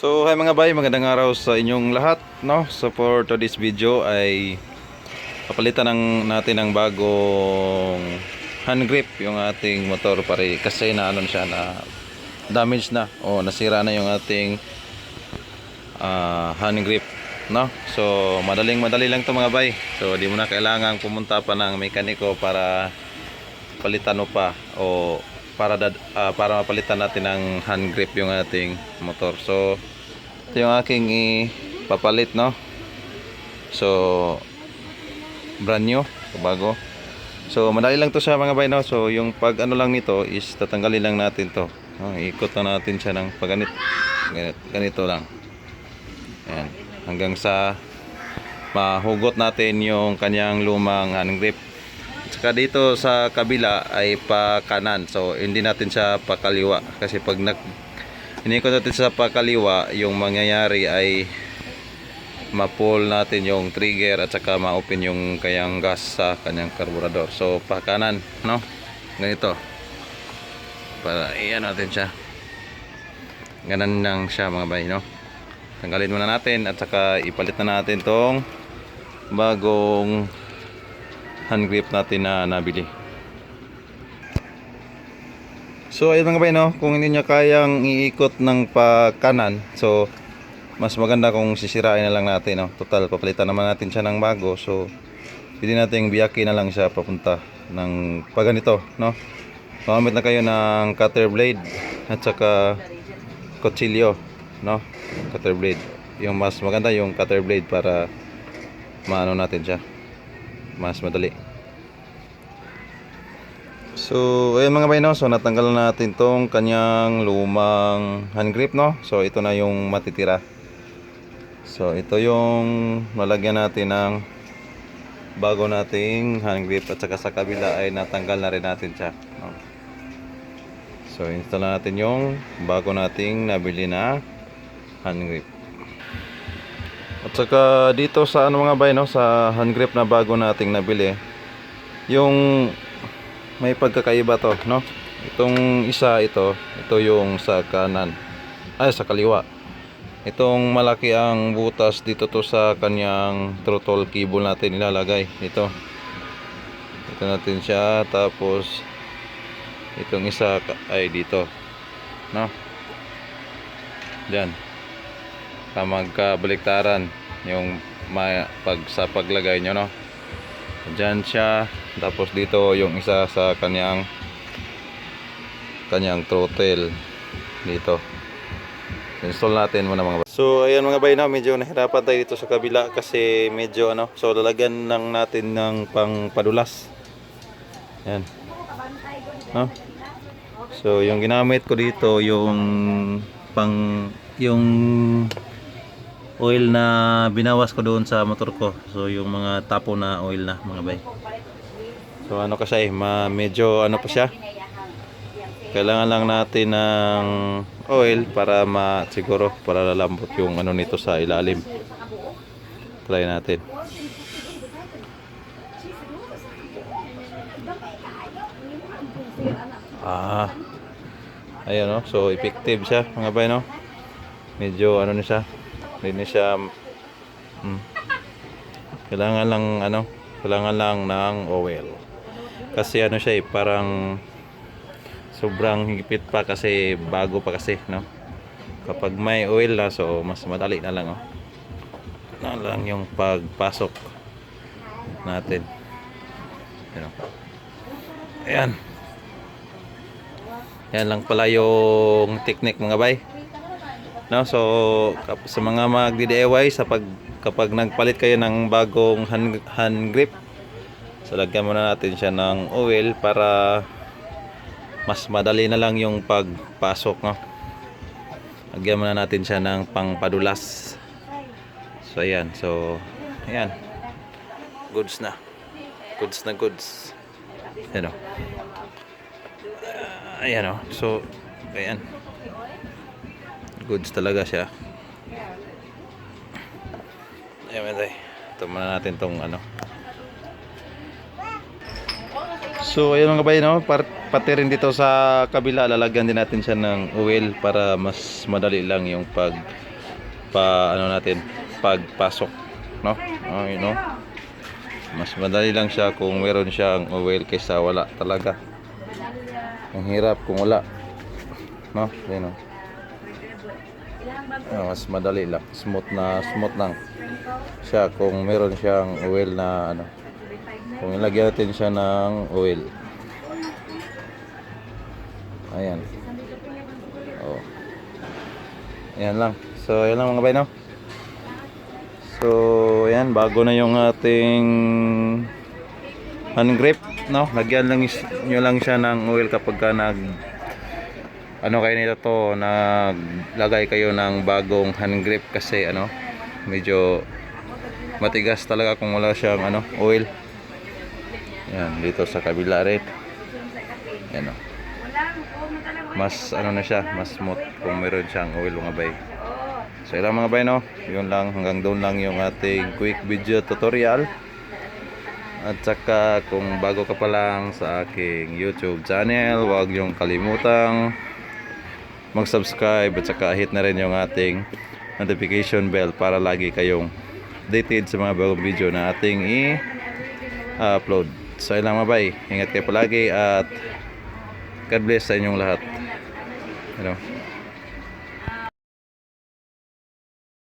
So, hi mga bay, magandang araw sa inyong lahat, no? So, for today's video ay papalitan ng natin ng bagong hand grip yung ating motor pare kasi na ano siya na damage na o nasira na yung ating ah, hand grip, no? So, madaling madali lang to mga bay. So, di mo na kailangang pumunta pa ng mekaniko para palitan mo pa o para dad, ah, para mapalitan natin ng hand grip yung ating motor. So ito yung aking ipapalit no. So brand new, bago. So madali lang to sa mga bay no. So yung pag ano lang nito is tatanggalin lang natin to. No? Ikot na natin siya ng pagganit. Ganito, ganito lang. Ayan. Hanggang sa mahugot natin yung kanyang lumang hand grip. Saka dito sa kabila ay pa kanan. So hindi natin siya pakaliwa kasi pag nag inikot natin sa pakaliwa, yung mangyayari ay ma-pull natin yung trigger at saka ma-open yung kayang gas sa kanyang karburador. So pa kanan, no? Ganito. Para iyan natin siya. Ganan lang siya mga bay, no? Tanggalin muna natin at saka ipalit na natin tong bagong hand grip natin na nabili. So ayun mga bay no, kung hindi niya kayang iikot ng pa kanan, so mas maganda kung sisirain na lang natin no. Total papalitan naman natin siya ng bago. So hindi natin biyaki na lang siya papunta ng pa ganito, no. Gumamit na kayo ng cutter blade at saka kutsilyo, no. Cutter blade. Yung mas maganda yung cutter blade para maano natin siya. Mas madali. So, ayun mga bay, no? So, natanggal na natin tong kanyang lumang hand grip, no? So, ito na yung matitira. So, ito yung malagyan natin ng bago nating hand grip at saka sa kabila ay natanggal na rin natin siya. No? So, install na natin yung bago nating nabili na hand grip. At saka dito sa ano mga bay, no? Sa hand grip na bago nating nabili, yung may pagkakaiba to, no? Itong isa ito, ito yung sa kanan. Ay, sa kaliwa. Itong malaki ang butas dito to sa kanyang throttle cable natin ilalagay dito. Ito natin siya tapos itong isa ay dito. No? Diyan. Magkabaliktaran yung pag sa paglagay nyo, no? Diyan siya. Tapos dito yung isa sa kanyang kanyang throttle dito. Install natin muna mga bay. So ayan mga bay na medyo nahirapan tayo dito sa kabila kasi medyo ano. So lalagyan lang natin ng pang padulas. Ayan. No? So yung ginamit ko dito yung pang yung oil na binawas ko doon sa motor ko. So yung mga tapo na oil na mga bay. So ano kasi ma medyo ano pa siya. Kailangan lang natin ng oil para ma siguro para lalambot yung ano nito sa ilalim. Try natin. Ah. Ayun no. So effective siya mga bay no. Medyo ano na siya. Hindi na siya mm, kailangan lang ano, kailangan lang ng oil. Kasi ano siya eh, parang sobrang higpit pa kasi bago pa kasi, no? Kapag may oil na, so mas madali na lang, oh. Na lang yung pagpasok natin. Yan, oh. Ayan. Yan lang pala yung technique mga bay. No, so sa mga magdi-DIY sa pag kapag nagpalit kayo ng bagong hand, hand grip, so lagyan muna natin siya ng oil para mas madali na lang yung pagpasok, no. Lagyan muna natin siya ng pangpadulas. So ayan, so ayan. Goods na. Goods na goods. Ayan o. Ayan o. So, ayan goods talaga siya. Ayan, matay. Ito muna natin tong ano. So, ayun mga bay, no? Pati rin dito sa kabila, lalagyan din natin siya ng oil para mas madali lang yung pag pa ano natin pagpasok no oh, you know mas madali lang siya kung meron siyang oil kaysa wala talaga ang hirap kung wala no yun no Ah, mas madali lang. Smooth na smooth lang siya kung meron siyang oil na ano. Kung ilagyan natin siya ng oil. Ayan. Oh. Ayan lang. So ayan lang mga bay no so ayan bago na yung ating hand grip no? Lagyan lang nyo lang siya ng oil kapag ka nag ano kayo nito to? Naglagay kayo ng bagong hand grip kasi ano medyo matigas talaga kung wala siyang ano oil. Yan dito sa kabila rin yan o mas ano na siya mas smooth kung meron siyang oil mga bay. So ilang mga bay no? Yun lang hanggang doon lang yung ating quick video tutorial. At saka kung bago ka pa lang sa aking YouTube channel, huwag yung kalimutang mag-subscribe at saka hit na rin yung ating notification bell para lagi kayong updated sa mga bagong video na ating i-upload. So yun lang mabay. Ingat kayo palagi at God bless sa inyong lahat. Ano?